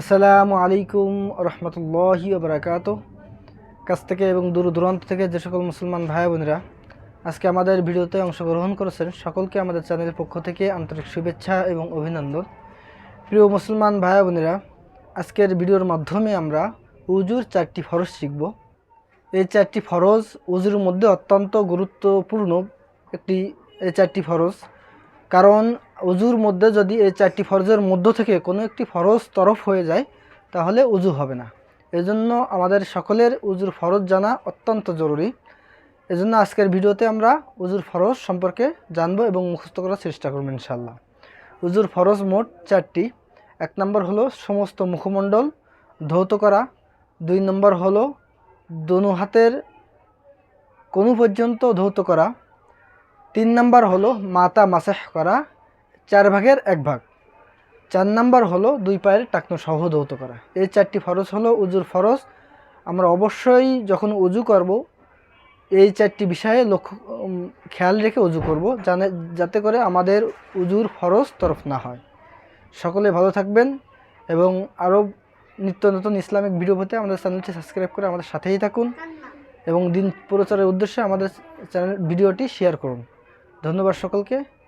আসসালামু আলাইকুম রহমতুল্লাহি বারাকাত কাছ থেকে এবং দূর দূরান্ত থেকে যে সকল মুসলমান ভাই বোনেরা আজকে আমাদের ভিডিওতে অংশগ্রহণ করেছেন সকলকে আমাদের চ্যানেলের পক্ষ থেকে আন্তরিক শুভেচ্ছা এবং অভিনন্দন। প্রিয় মুসলমান ভাই বোনেরা, আজকের ভিডিওর মাধ্যমে আমরা উজুর চারটি ফরজ শিখব। এই চারটি ফরজ উজুর মধ্যে অত্যন্ত গুরুত্বপূর্ণ একটি এই চারটি ফরজ। কারণ উজুর মধ্যে যদি এই চারটি ফরজের মধ্য থেকে কোনো একটি ফরজ তরফ হয়ে যায়, তাহলে উজু হবে না। এজন্য আমাদের সকলের উজুর ফরজ জানা অত্যন্ত জরুরি। এজন্য আজকের ভিডিওতে আমরা উজুর ফরজ সম্পর্কে জানব এবং মুখস্থ করার চেষ্টা করব ইনশাল্লাহ উজুর ফরজ মোট চারটি। এক নম্বর হলো সমস্ত মুখমণ্ডল ধৌত করা। দুই নম্বর হলো দোনো হাতের কোনো পর্যন্ত ধৌত করা। তিন নম্বর হলো মাতা মাসাহ করা। চার ভাগের এক ভাগ। চার নাম্বার হলো দুই পায়ের টাকনো সহ ধৌত করা। এই চারটি ফরজ হলো উজুর ফরজ। আমরা অবশ্যই যখন উজু করব, এই চারটি বিষয়ে লক্ষ্য খেয়াল রেখে উজু করব যাতে করে আমাদের উজুর ফরজ তরফ না হয়। সকলে ভালো থাকবেন এবং আরও নিত্য নতুন ইসলামিক ভিডিও পেতে আমাদের চ্যানেলটি সাবস্ক্রাইব করে আমাদের সাথেই থাকুন এবং দিন প্রচারের উদ্দেশ্যে আমাদের চ্যানেল ভিডিওটি শেয়ার করুন। ধন্যবাদ সকলকে।